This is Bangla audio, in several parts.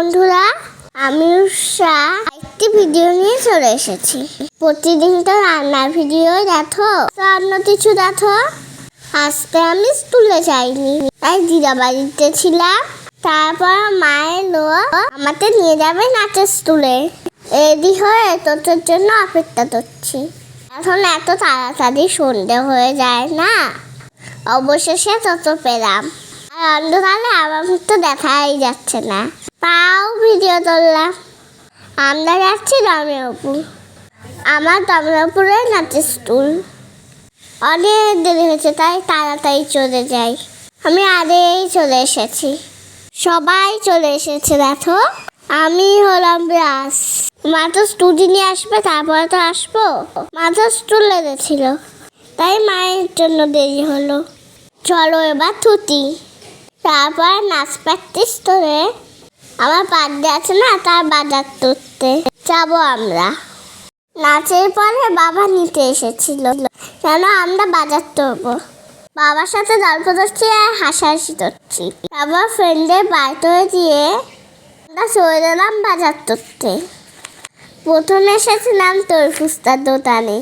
বন্ধুরা, আমি উষা। একটি ভিডিও নিয়ে চলে এসেছি। প্রতিদিন তো রান্নার ভিডিও দেখো? অন্য কিছু দেখো? আজকে আমি স্কুলে যাইনি। তাই দিদা বাড়িতে ছিলাম। তারপর মায়ের এলো আমাকে নিয়ে যাবে নাচের স্কুলে। রেডি হয়ে তোর জন্য অপেক্ষা করছি। এখন এত তাড়াতাড়ি সন্ধে হয়ে যায় না। অবশেষে তত পেলাম। আর অন্ধকারে আমার তো দেখাই যাচ্ছে না। তাও ভিডিও তুললাম। আমরা যাচ্ছি দমরপুর আমার দমরপুরে নাচের স্কুল। অনেক দেরি হয়েছে, তাই তাড়াতাড়ি চলে যাই। আমি আগেই চলে এসেছি। সবাই চলে এসেছে, দেখো। আমি হলাম ব্রাস মা তো স্টুডি নিয়ে আসবে, তারপরে তো আসব। মা তো স্টুল লেগেছিল তাই মায়ের জন্য দেরি হলো। চলো এবার থুতি তারপর নাচ প্র্যাকটিস করে আমার বার্থডে আছে না, তার বাজার করতে। যাব আমরা। নাচের পরে বাবা নিতে এসেছিল। কেন আমরা বাজার করব? বাবার সাথে গল্প করছি আর হাসাহাসি করছি। তারপর ফ্রেন্ডের বাড়িতে দিয়ে আমরা চলে গেলাম বাজার করতে। প্রথমে এসেছিলাম তোর ফুস্তার দোকানে।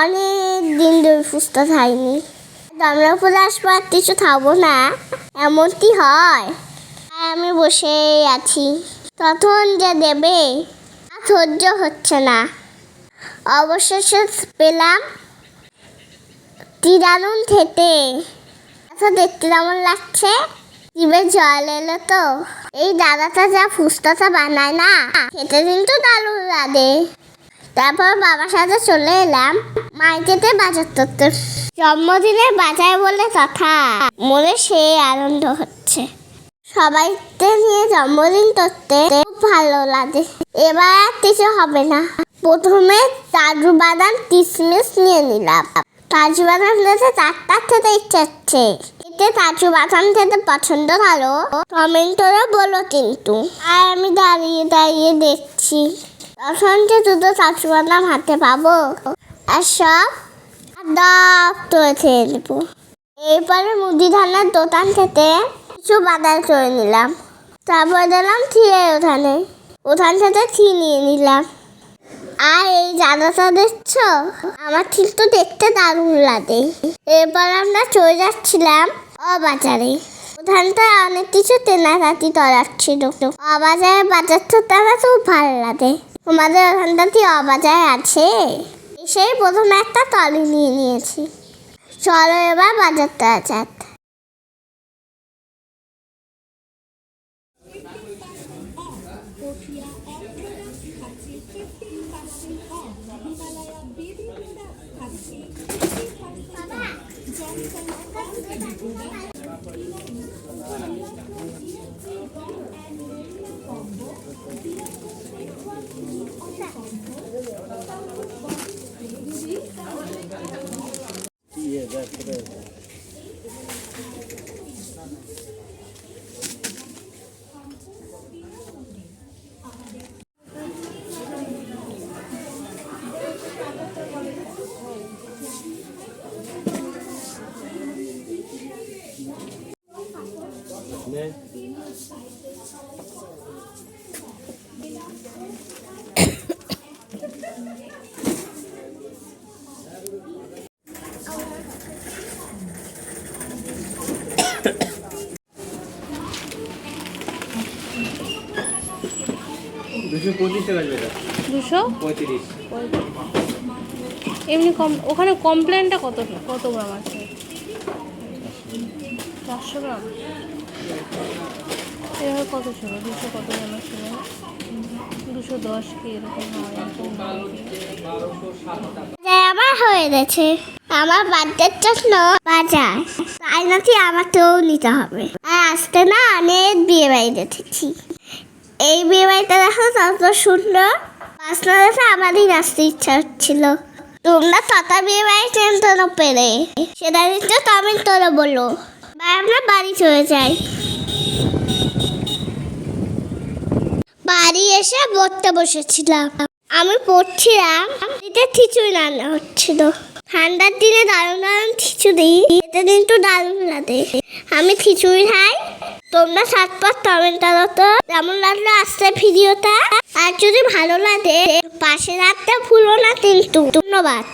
অনেক দিন দই ফুচকা খাইনি। আমরা আসব আর কিছু খাব না, এমনটি হয়। আমি বসেই আছি। তখন যে দেবে সহ্য হচ্ছে না। অবশেষে পেলাম তিরানুন খেতে। আচ্ছা দেখতে কেমন লাগছে? জিভে জল এলো তো। এই দাদাটা যা ফুচকাটা বানায় না, খেতে কিন্তু দারুণ লাগে। তারপর বাবার সাথে চলে এলাম মার্কেটে বাজার করতে। জন্মদিনে বাজার বলে কথা। মনে সে আনন্দ হচ্ছে। সবাইকে নিয়ে জন্মদিন করতে খুব ভালো লাগে। এবার আর কিছু হবে না। প্রথমে কাজু বাদাম কিশমিশ নিয়ে নিলাম। কাজু বাদাম খেতে চারটা খেতে ইচ্ছে হচ্ছে। এতে কাজু বাদাম খেতে পছন্দ ভালো কমেন্টরে বলো কিন্তু। আর আমি দাঁড়িয়ে দাঁড়িয়ে দেখছি। তখন যে দুটো কাজু বাদাম হাতে পাবো আর সব ডাব তুলে খেয়ে নেব। এরপরে মুদি মুদিখানার দোকান থেকে কিছু বাজার করে নিলাম। তারপর দিলাম থিয়ে ওখানে ওখান থেকে থি নিয়ে নিলাম। আর এই জানাটা দেখছ আমার ঠিক তো দেখতে দারুণ লাগে। এরপর আমরা চলে যাচ্ছিলাম অবাজারে। ওখানটায় অনেক কিছু কেনাকাটি করার ছিল। অবাজারে বাজার তো তারা খুব ভালো লাগে। তোমাদের ওখানটা কি অবাজার আছে? সেই প্রথমে একটা টলি নিয়ে নিয়েছি। চলো এবার বাজারটা যাক। দুশো পঁচিশ দুশো পঁয়ত্রিশ। এমনি কম ওখানে কমপ্লেনটা কত কত গ্রাম আছে? চারশো গ্রাম। এভাবে কত ছিল? দুশো কত ছিল? দুশো দশ কি এরকম আমার হয়ে গেছে। আমার জন্য বাজার। তাই নাকি আমাকেও নিতে হবে। আর না অনেক বিয়ে বাড়ি দেখেছি এই বিয়ে বাড়িটা দেখো তত সুন্দর। বাসনা দেখে আমারই নাচতে ইচ্ছা হচ্ছিল। তোমরা তত বিয়ে বাড়ি টেনতে না পেরে সেটা কিন্তু আমি করে বলো আমরা বাড়ি চলে যাই। বাড়ি এসে পড়তে বসেছিলাম। আমি পড়ছিলাম এতে খিচুড়ি রান্না হচ্ছিল। ঠান্ডার দিনে দারুণ দারুণ খিচুড়ি এতে কিন্তু দারুণ লাগে। আমি খিচুড়ি খাই, তোমরা সাতপাত করো তো, কেমন লাগল আজকের ভিডিওটা আর যদি ভালো লাগে, পাশে রাখতে ভুলো না কিন্তু। ধন্যবাদ।